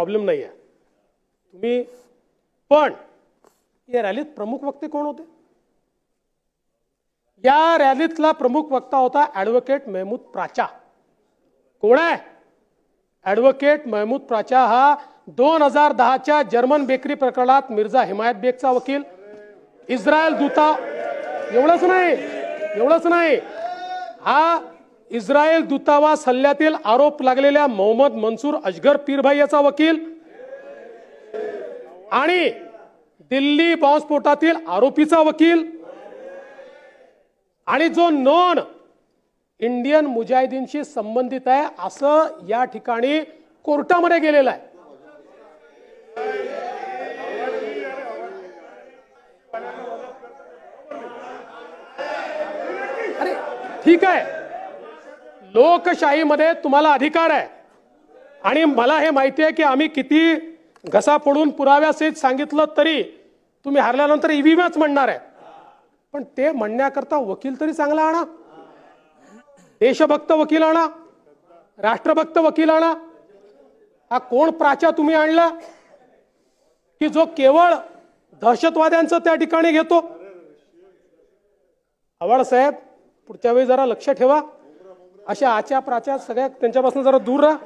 Problem नाही आहे तुम्ही पण या रॅलीत प्रमुख वक्ते कोण होते? या रॅलीतला प्रमुख वक्ता होता ॲडव्होकेट महमूद प्राचा. कोण आहे? ॲडव्होकेट महमूद प्राचा हा दोन हजार दहाच्या जर्मन बेकरी प्रकरणात मिर्झा हिमायत बेगचा वकील. इस्रायल दूता एवढंच नाही एवढंच नाही. हा इस्रायल दूतावास हल्ल्यातील आरोप लागलेल्या मोहम्मद मनसूर अजगर पीरभाई याचा वकील. आणि दिल्ली बॉम्बस्फोटातील आरोपीचा वकील. आणि जो नॉन इंडियन मुजाहिदीनशी संबंधित आहे असं या ठिकाणी कोर्टामध्ये गेलेलं आहे. अरे ठीक आहे. लोकशाहीमध्ये तुम्हाला अधिकार आहे. आणि मला हे माहिती आहे की आम्ही किती घसा फोडून पुराव्यासहित सांगितलं तरी तुम्ही हरल्यानंतर ईव्हीएमच म्हणणार आहे. पण ते म्हणण्याकरता वकील तरी चांगला आणा. देशभक्त वकील आणा. राष्ट्रभक्त वकील आणा. हा कोण प्राचा तुम्ही आणला? की जो केवळ दहशतवाद्यांचं त्या ठिकाणी घेतो? आवड साहेब पुढच्या वेळी जरा लक्ष ठेवा. अशा आच्या प्राच्या सगळ्या त्यांच्यापासून जरा दूर राहा.